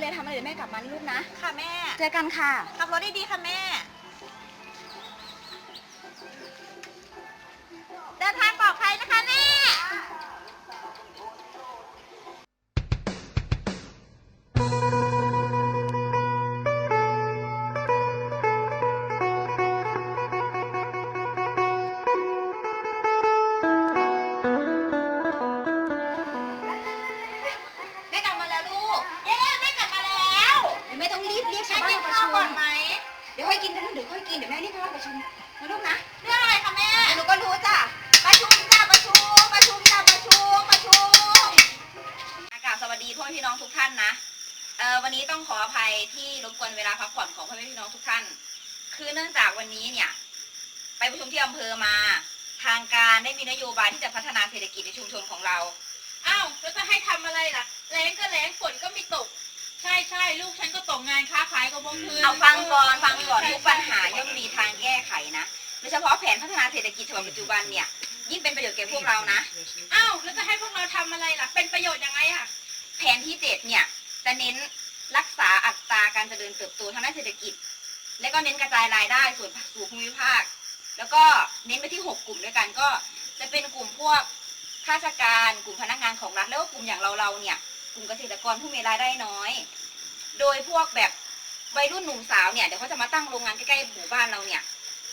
เลยทำอะไรเดี๋ยวแม่กลับมานะลูกนะ ค่ะแม่ เจอกันค่ะ ขับรถดีๆค่ะแม่ องขออภัยที่รบกวนเวลาพักผ่อนของพ่อแม่พี่น้องทุกท่าน คือเนื่องจากวันนี้เนี่ย ไปประชุมที่อำเภอมา ทางการได้มีนโยบายที่จะพัฒนาเศรษฐกิจในชุมชนของเรา อ้าวแล้วจะให้ทำอะไรล่ะแรงก็แรงฝนก็ไม่ตก ใช่ใช่ลูกฉันก็ตกงานค้าขายก็บ่คืนเอาฟังก่อนฟังก่อนทุกปัญหาย่อมมีทางแก้ไขนะโดยเฉพาะแผนพัฒนาเศรษฐกิจฉบับปัจจุบันเนี่ยยิ่งเป็นประโยชน์แก่พวกเรานะ อ้าวแล้วจะให้พวกเราทำอะไรล่ะ เป็นประโยชน์ยังไงอะ แผนที่เจ็ดเนี่ยจะเน้น รักษาอัตราการเจริญเติบโตทางด้านเศรษฐกิจ และก็เน้นกระจายรายได้ส่วนสู่ภูมิภาค แล้วก็เน้นไปที่หกกลุ่มด้วยกันก็จะเป็นกลุ่มพวกข้าราชการ กลุ่มพนักงานของรัฐแล้วก็กลุ่มอย่างเราเราๆเนี่ย กลุ่มเกษตรกรผู้มีรายได้น้อย โดยพวกแบบวัยรุ่นหนุ่มสาวเนี่ยเดี๋ยวเขาจะมาตั้งโรงงานใกล้ๆหมู่บ้านเราเนี่ย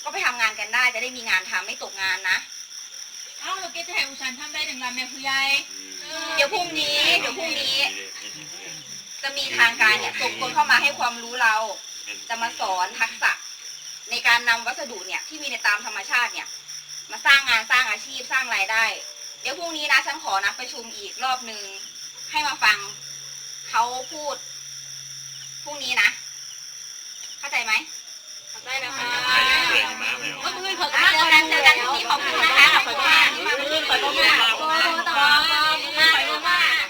ก็ไปทำงานกันได้จะได้มีงานทำไม่ตกงานนะเอ้าแล้วแกจะให้อุชันทำได้อย่างไรแม่ผู้ใหญ่ออเดี๋ยวพรุ่งนี้ เดี๋ยวพรุ่งนี้ จะมีทางการเนี่ยส่งคนเข้ามาให้ความรู้เรา จะมาสอนทักษะ ในการนำวัสดุเนี่ยที่มีในตามธรรมชาติเนี่ย มาสร้างงานสร้างอาชีพสร้างรายได้ เดี๋ยวพรุ่งนี้นะฉันขอนัดประชุมอีกรอบหนึ่งให้มาฟังเขาพูดพรุ่งนี้นะ เข้าใจไหมได้แล้วค่ะเมื่อคืนเขาเจอกันเจอกันพรุ่งนี้ขอบคุณนะคะขอบคุณมากที่มาประชุมขอบคุณมากขอบคุณมากขอบคุณมาก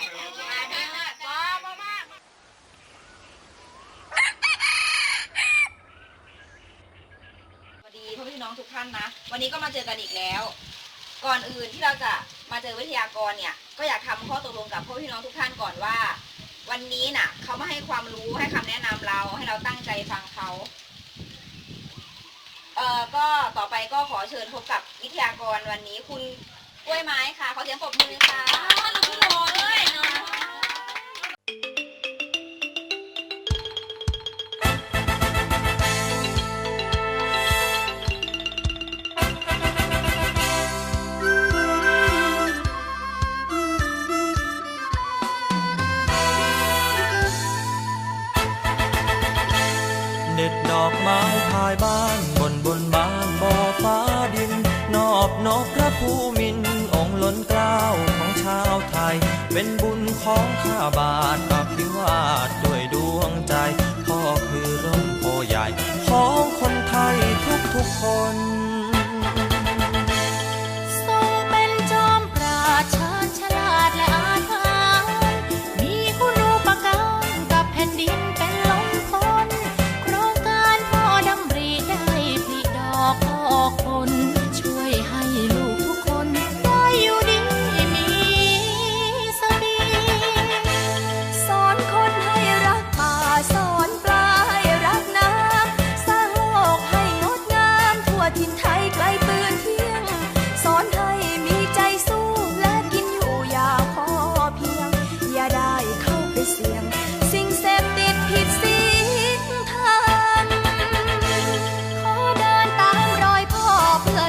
สวัสดีพ่อพี่น้องทุกท่านนะ วันนี้ก็มาเจอกันอีกแล้ว ก่อนอื่นที่เราจะมาเจอวิทยากรเนี่ย ก็อยากทำข้อตกลงกับพ่อพี่น้องทุกท่านก่อนว่า วันนี้น่ะเขามาให้ความรู้ให้คำแนะนำเราให้เราตั้งใจฟังเขาเอ่อก็ต่อไปก็ขอเชิญพบกับวิทยากรวันนี้คุณกล้วยไม้ค่ะขอเสียงปรบมือค่ะายบ้านบนบนบ้านบ่อฟ้าดิน นอบนอกพระภูมินองค์ล้นกล้าวของชาวไทย เป็นบุญของข้าบาทอภิวาทด้วยดวงใจ พ่อคือร่มโพใหญ่ ของคนไทยทุกทุกคน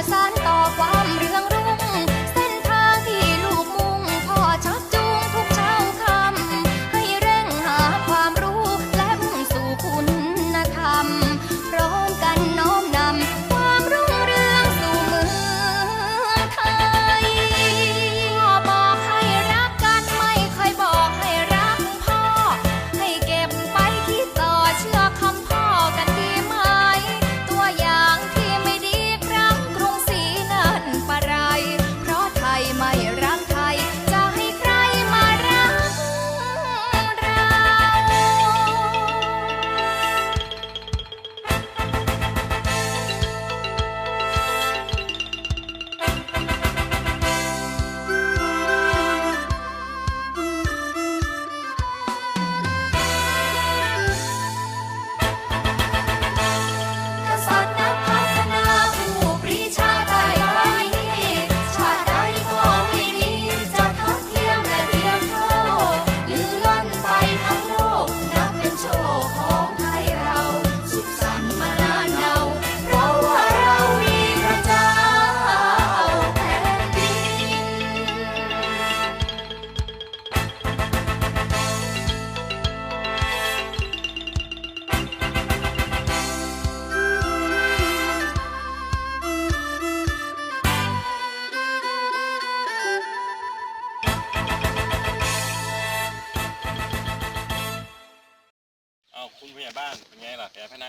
เพื่อสาน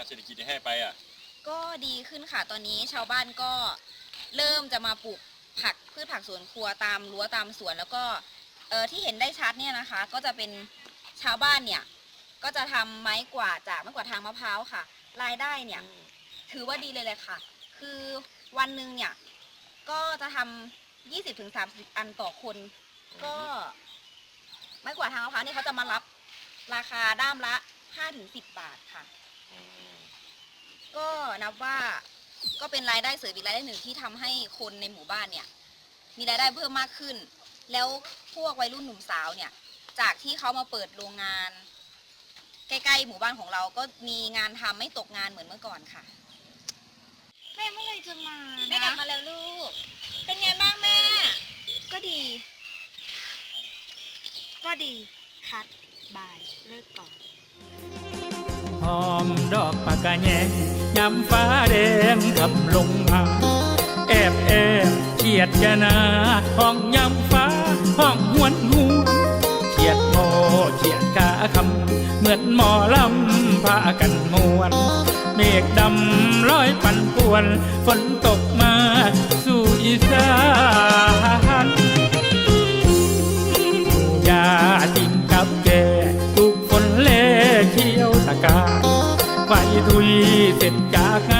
เศรษฐกิจที่ให้ไปอะ ก็ดีขึ้นค่ะตอนนี้ชาวบ้านก็เริ่มจะมาปลูกผักพืชผักสวนครัวตามรั้วตามสวนแล้วก็เออที่เห็นได้ชัดเนี่ยนะคะ ก็จะเป็นชาวบ้านเนี่ย ก็จะทำไม้กวาดจากไม้กวาดทางมะพร้าวค่ะ รายได้เนี่ย ถือว่าดีเลยเลยค่ะ คือวันหนึ่งเนี่ย ก็จะทำยี่สิบถึงสามสิบอันต่อคน ก็ไม้กวาดทางมะพร้าวนี่เขาจะมารับราคาด้ามละห้าถึงสิบบาทค่ะ ก็นับว่าก็เป็นรายได้เสริมอีกรายได้หนึ่งที่ทำให้คนในหมู่บ้านเนี่ย มีรายได้เพิ่มมากขึ้น แล้วพวกวัยรุ่นหนุ่มสาวเนี่ย จากที่เขามาเปิดโรงงาน ใกล้ๆหมู่บ้านของเราก็มีงานทำไม่ตกงานเหมือนเมื่อก่อนค่ะ แม่เมื่อไหรจะมาแม่กลับมาแล้วลูก เป็นไงบ้างแม่ ก็ดี ก็ดีคัดบายเลิกก่อน หอมดอกปากกาแยงยำฟ้าแดงขับลงมาแอบแอบเฉียดจนาห้องยำฟ้าห้องหวนหวนเฉียดโมเฉียดกาคำเหมือนหมอลำพากันมวนเมฆดำลอยปั่นป่วน ฝนตกมา จากงาน